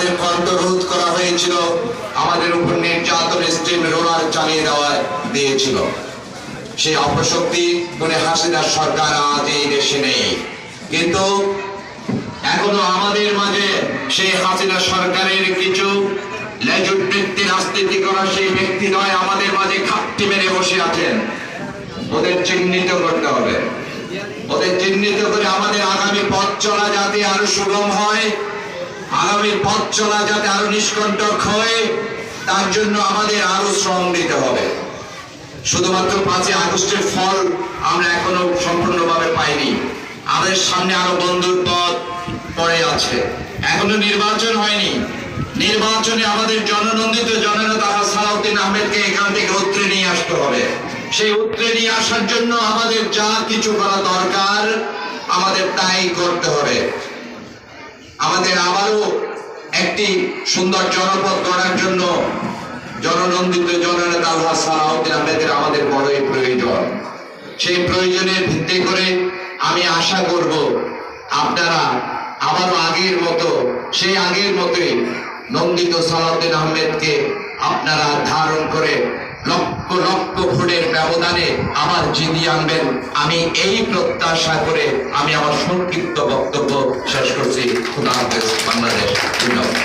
আমাদের কণ্ঠরোধ করা হয়েছিল, আমাদের উপর নির্যাতন স্টিম রোলার চালিয়ে দেওয়া দিয়েছিল। সেই অপশক্তি কোনে হাসিনার সরকার আজ এই দেশে নেই। কিন্তু এখনও আমাদের মাঝে সেই হাসিনা সরকারের কিছু লেজুর বৃত্তি রাজনীতি করা সেই ব্যক্তি নয়, আমাদের মাঝে খাপটি মেরে বসে আছেন। ওদের চিহ্নিত করতে হবে। ওদের চিহ্নিত করে আমাদের আগামী পথ চলা যাতে আরও সুগম হয় আগামী পথ চলা যাতে আরও নিষ্কণ্টক হয়, তার জন্য আমাদের আরও শ্রম দিতে হবে। শুধুমাত্র পাঁচই আগস্টের ফল আমরা এখনও সম্পূর্ণভাবে পাইনি। আমাদের সামনে আরও বন্ধুর পথ পড়ে আছে। এখনও নির্বাচন হয়নি। নির্বাচনে আমাদের জননন্দিত জননেতা সালাউদ্দিন আহমেদকে এখান থেকে উত্তরে নিয়ে আসতে হবে। সেই উত্তরে নিয়ে আসার জন্য আমাদের যা কিছু করা দরকার, আমাদের তাই করতে হবে। আমাদের আবারও একটি সুন্দর জনপদ গড়ার জন্য জননন্দিত জননেতা আল্লাহ সালাউদ্দিন আহমেদের আমাদের বড়ই প্রয়োজন। সেই প্রয়োজনের ভিত্তি করে আমি আশা করব আপনারা আবারও আগের মতো, সেই আগের মতোই নন্দিত সালাউদ্দিন আহমেদকে আপনারা ধারণ করে লক্ষ লক্ষ ভোটের ব্যবধানে আবার জিতিয়ে আনবেন। আমি এই প্রত্যাশা করে আমি আমার সংক্ষিপ্ত বক্তব্য শেষ করছি। খুদা হাফেজ, বাংলাদেশ। ধন্যবাদ।